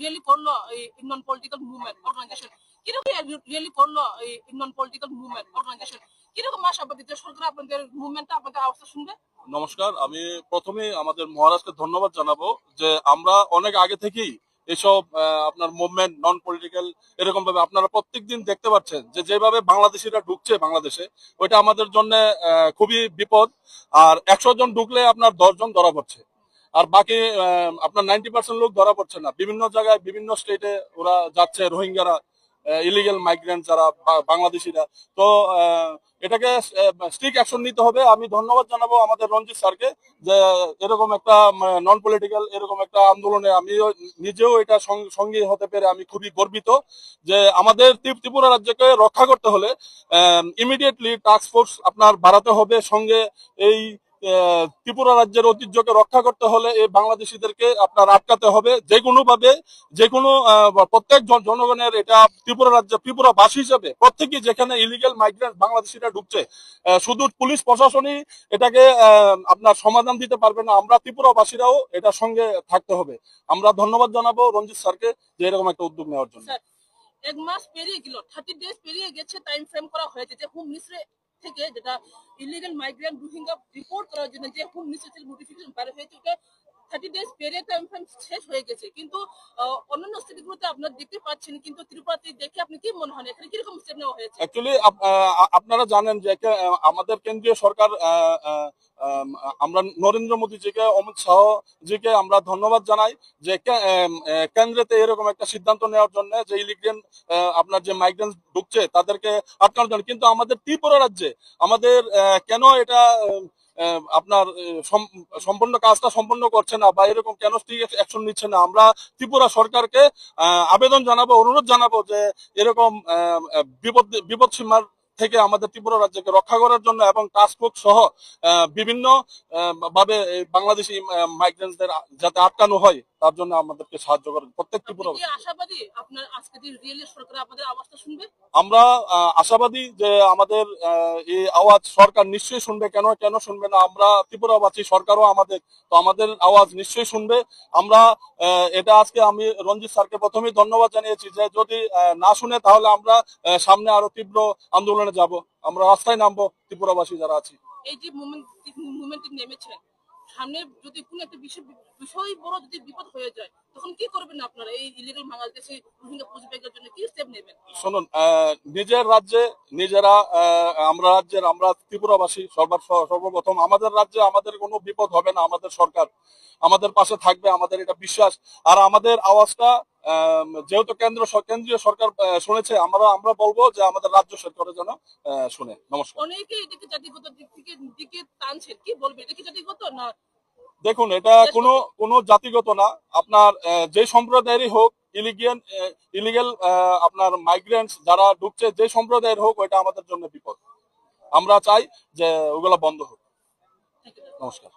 really organization? কীরকম really follow a non-political movement organization? কীরকম আশাবাদী যে সরকার আপনাদের মুভমেন্টটা আপনাদের শুনবে নমস্কার, আমি প্রথমে আমাদের মহারাজকে ধন্যবাদ জানাব যে আমরা অনেক আগে থেকেই এসব আপনার মুভমেন্ট নন পলিটিক্যাল এরকম ভাবে আপনারা প্রত্যেকদিন দেখতে পাচ্ছেন যে যেভাবে বাংলাদেশিরা ঢুকছে বাংলাদেশে, ওইটা আমাদের জন্য খুবই বিপদ আর একশো জন ঢুকলে আপনার দশ জন ধরা পড়ছে আর বাকি আপনার নাইনটি পার্সেন্ট লোক ধরা পড়ছে না। বিভিন্ন জায়গায়, বিভিন্ন স্টেটে ওরা যাচ্ছে, রোহিঙ্গারা ইলিগেল মাইগ্রেন্ট যারা বাংলাদেশিরা। তো এটাকে স্ট্রিক অ্যাকশন নিতে হবে। আমি ধন্যবাদ জানাব আমাদের রঞ্জিত স্যারকে যে, এরকম একটা নন পলিটিক্যাল এরকম একটা আন্দোলনে আমিও নিজেও এটা সঙ্গী হতে পেরে আমি খুবই গর্বিত যে আমাদের ত্রি- ত্রিপুরা রাজ্যকে রক্ষা করতে হলে ইমিডিয়েটলি টাস্ক ফোর্স আপনার বাড়াতে হবে। সঙ্গে এই ত্রিপুরা রাজ্যের ঐতিহ্যকে রক্ষা করতে হলে এই বাংলাদেশিদেরকে আপনার আটকাতে হবে। যে কোনো ভাবে যে কোনো প্রত্যেক জনগণের এটা ত্রিপুরা রাজ্য ত্রিপুরা বাসী হিসেবে প্রত্যেকেই যেখানে ইলিগেল মাইগ্রেন্ট বাংলাদেশিরা ঢুকছে শুধু পুলিশ প্রশাসনই এটাকে আপনার সমাধান দিতে পারবে না। আমরা ত্রিপুরাবাসীরাও এটার সঙ্গে থাকতে হবে। আমরা ধন্যবাদ জানাব রঞ্জিত স্যারকে যে এরকম একটা উদ্যোগ নেওয়ার জন্য। এক মাস পেরিয়ে গেল থার্টি ডেজ পেরিয়ে গেছে টাইম ফ্রেম করা হয়েছে যে হোম মিনিস্ট্রি থেকে যেটা ইলিগাল মাইগ্রেন্ট রোহিঙ্গা রিপোর্ট করার জন্য যে হোম মিনিস্ট্রি নোটিফিকেশন বাইরে হয়েছে ওটা থার্টি ডেজ পেরিয়ে টাইম ফ্রেম শেষ হয়ে গেছে। কিন্তু অন্যান্য স্টেটগুলোতে আপনারা দেখতে পাচ্ছেন, কিন্তু ত্রিপুরাতে দেখে আপনি কি মনে হয় এখানে কীরকম স্টেপ নেওয়া হয়েছে? অ্যাকচুয়ালি আপনারা জানেন যে আমাদের কেন্দ্রীয় সরকার আমরা নরেন্দ্র মোদীজিকে অমিত শাহ জিকে আমরা ধন্যবাদ জানাই যে কেন্দ্রেতে এরকম একটা সিদ্ধান্ত নেওয়ার জন্য যে ইলিগেন আপনার যে মাইগ্রেন্ট ঢুকছে, তাদেরকে আটকানোর জন্য। কিন্তু আমাদের ত্রিপুরা রাজ্যে আমাদের কেন এটা আপনার সম্পূর্ণ কাজটা সম্পন্ন করছে না বা এরকম কেন অ্যাকশন নিচ্ছে না? আমরা ত্রিপুরা সরকারকে আবেদন জানাব, অনুরোধ জানাব যে এরকম বিপদ বিপদ সীমার থেকে আমাদের ত্রিপুরা রাজ্যকে রক্ষা করার জন্য এবং টাস্ক ফোর্স সহ বিভিন্ন ভাবে বাংলাদেশি মাইগ্রেন্টদের যাতে আটকানো হয়। তার জন্য আমাদেরকে সাহায্য করেন। প্রত্যেক আপনি ত্রিপুরা কি আশাবাদী? যে রিয়েলি সরকার আপনাদের আওয়াজটা শুনবে? আমরা আশাবাদী যে আমাদের এই আওয়াজ সরকার নিশ্চয়ই শুনবে। কেন কেন শুনবে না? আমরা ত্রিপুরাবাসী সরকারও আমাদের তো আমাদের আওয়াজ নিশ্চয়ই শুনবে। আমরা এটা আজকে আমি রঞ্জিত স্যারকে প্রথমেই ধন্যবাদ জানিয়েছি যে যদি না শুনে তাহলে আমরা সামনে আরও তীব্র আন্দোলনে যাব। আমরা রাস্তায় নামবো ত্রিপুরাবাসী যারা আছি। এই যে মুভমেন্ট নেমেছেন সামনে যদি কোনো একটা বিষয় বিষয় বড় যদি বিপদ হয়ে যায়, তখন কি করবেন আপনারা? এই ইলিগাল বাংলাদেশে রোহিঙ্গা পুষব্যাগের জন্য কি স্টেপ নেবেন? শুনুন নিজের রাজ্যে নিজেরা আমরা রাজ্যের, আমরা ত্রিপুরাবাসী সর্বপ্রথম, আমাদের রাজ্যে আমাদের কোনো বিপদ হবে না আমাদের সরকার। আমাদের পাশে থাকবে, আমাদের এটা বিশ্বাস। আর আমাদের আওয়াজটা যেহেতু কেন্দ্র কেন্দ্রীয় সরকার শুনেছে আমরা আমরা বলব যে আমাদের রাজ্য সরকারের যেন শুনে। নমস্কার। অনেকে এটাকে জাতিগত দিক থেকে দিকে টানছেন। কি বলবে? এটা কি জাতিগত না? দেখুন এটা কোনো কোনো জাতিগত না। আপনার যে সম্প্রদায়েরই হোক ইলিগিয়ান ইলিগেল আপনার মাইগ্রেন্টস যারা ঢুকছে যে সম্প্রদায়ের হোক ওইটা আমাদের জন্য বিপদ। আমরা চাই যে ওগুলা বন্ধ হোক। নমস্কার।